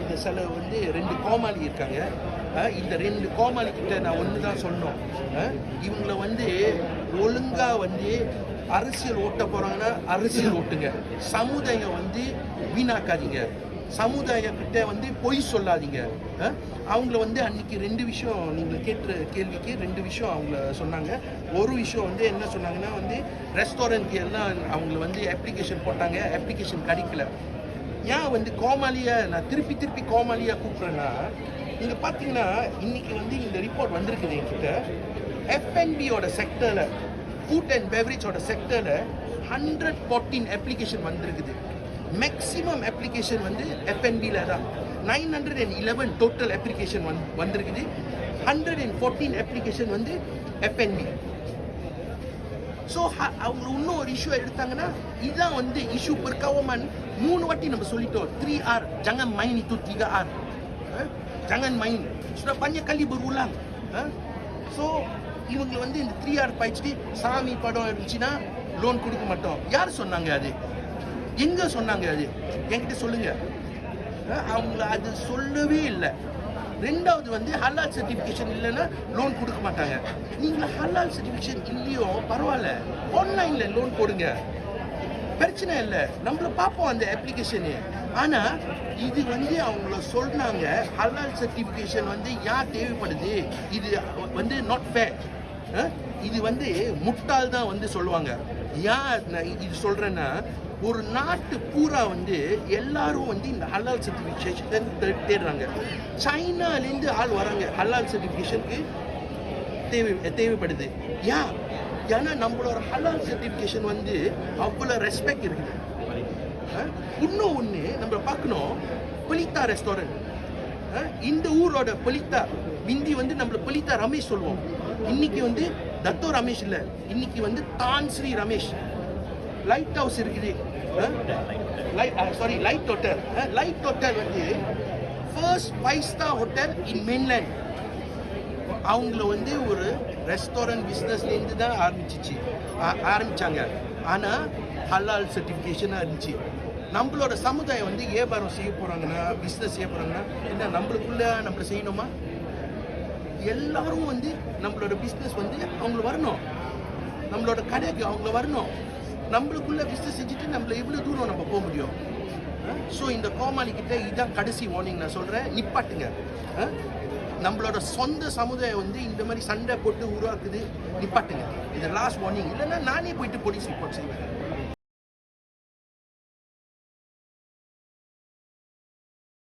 இந்த சில வந்து ரெண்டு கோமாளி இருக்காங்க. இந்த ரெண்டு கோமாளி கிட்ட நான் ஒன்று தான் சொன்னோம் இவங்களை வந்து ஒழுங்காக வந்து அரசியல் ஓட்ட போகிறாங்கன்னா அரசியல் ஓட்டுங்க. சமுதாயம் வந்து வீணாக்காதீங்க. சமுதாயக்கிட்ட வந்து பொய் சொல்லாதீங்க. அவங்கள வந்து அன்னைக்கு ரெண்டு விஷயம் நீங்கள் கேட்ட கேள்விக்கு ரெண்டு விஷயம் அவங்கள சொன்னாங்க. ஒரு விஷயம் வந்து என்ன சொன்னாங்கன்னா வந்து ரெஸ்டாரண்ட்க்கு எல்லாம் அவங்கள வந்து அப்ளிகேஷன் போட்டாங்க. அப்ளிகேஷன் கிடைக்கல. ஏன் வந்து கோமாளியை நான் திருப்பி திருப்பி கோமாளியாக கூப்பிட்றேன்னா நீங்கள் பார்த்தீங்கன்னா இன்னைக்கு வந்து இந்த ரிப்போர்ட் வந்திருக்குது என்கிட்ட. எஃப்என்பியோட செக்டரில் ஃபுட் அண்ட் பெவரேஜோட செக்டரில் ஹண்ட்ரட் ஃபோர்டீன் அப்ளிகேஷன் வந்திருக்குது. மேக்ஸிமம் அப்ளிகேஷன் வந்து எஃப்என்பியில் தான். Nine hundred and eleven total application வந் வந்திருக்குது. ஹண்ட்ரட் அண்ட் ஃபோர்டீன் அப்ளிகேஷன் வந்து எஃப்என்பி ஸோ அவங்க இன்னும் ஒரு இஷ்யூ எடுத்தாங்கன்னா இதுதான் வந்து இஷ்யூ per government மூணு வாட்டி நம்ம சொல்லிட்டோம். த்ரீ ஆர் ஜங்கன் main itu tiga R. ஜங்கன் jangan main. Sudah banyak kali berulang. So இவங்க வந்து இந்த த்ரீ ஆர் பயிற்சி சாமி படம் இருந்துச்சுன்னா லோன் கொடுக்க மாட்டோம். யார் சொன்னாங்க அது? எங்கே சொன்னாங்க அது? என்கிட்ட சொல்லுங்க. அவங்கள அது சொல்லவே இல்லை. ரெண்டாவது வந்து ஹலால் சர்டிஃபிகேஷன் இல்லைன்னா லோன் கொடுக்க மாட்டாங்க. நீங்கள் ஹலால் சர்டிஃபிகேஷன் இல்லையோ பரவாயில்ல. ஆன்லைனில் லோன் போடுங்க பிரச்சனை இல்லை. நம்மள பார்ப்போம் அந்த அப்ளிகேஷனு ஆனால் இது வந்து அவங்கள சொன்னாங்க. ஹலால் சர்டிஃபிகேஷன் வந்து யார் தேவைப்படுது? இது வந்து நாட் ஃபேர் இது வந்து முட்டாள் தான் வந்து சொல்லுவாங்க. ஏன் நான் இது சொல்கிறேன்னா ஒரு நாட்டு பூரா வந்து எல்லாரும் வந்து இந்த ஹலால் சர்டிஃபிகேஷன் தேடுறாங்க சைனாலேருந்து ஆள் வராங்க. ஹலால் சர்டிஃபிகேஷனுக்கு தேவை தேவைப்படுது. ஏன் ஏன்னா நம்மளோட ஹலால் சர்டிஃபிகேஷன் வந்து அவ்வளோ ரெஸ்பெக்ட் இருக்குது. இன்னும் ஒன்று நம்ம பார்க்கணும். பொலித்தா ரெஸ்டாரண்ட் இந்த ஊரோட பொலித்தா இந்தி வந்து நம்மள பலித்தா ரமேஷ் சொல்லுவோம். இன்னைக்கு வந்து தத்தோ ரமேஷ் இல்லை. இன்னைக்கு வந்து தான் ஸ்ரீ ரமேஷ். லைட் ஹவுஸ் இருக்குது. Sorry light hotel light hotel வந்து first five star hotel in mainland அவங்கள வந்து ஒரு ரெஸ்டாரண்ட் பிஸ்னஸ்லேருந்து தான் ஆரம்பிச்சிச்சு. ஆ- ஆனால் ஹலால் சர்டிஃபிகேஷனாக இருந்துச்சு. நம்மளோட சமுதாயம் வந்து வியாபாரம் செய்ய போகிறாங்கன்னா பிஸ்னஸ் செய்ய போகிறாங்கன்னா என்ன நம்மளுக்குள்ளே நம்மளை செய்யணுமா? எல்லாரும் வந்து நம்மளோட பிஸ்னஸ் வந்து அவங்கள வரணும். நம்மளோட கடைக்கு அவங்கள வரணும். நம்மளுக்குள்ள பிஸ்னஸ் செஞ்சுட்டு நம்மள எவ்வளோ தூரம் நம்ம போக முடியும்? ஸோ இந்த கோமாளி கிட்ட இதுதான் கடைசி வார்னிங் நான் சொல்கிறேன் நிப்பாட்டுங்க. நம்மளோட சொந்த சமுதாயம் வந்து இந்த மாதிரி சண்டை போட்டு உருவாக்குது. நிப்பாட்டுங்க. இந்த லாஸ்ட் வார்னிங் இல்லைன்னா நானே போயிட்டு போலீஸ் ரிப்போர்ட் செய்வேன்.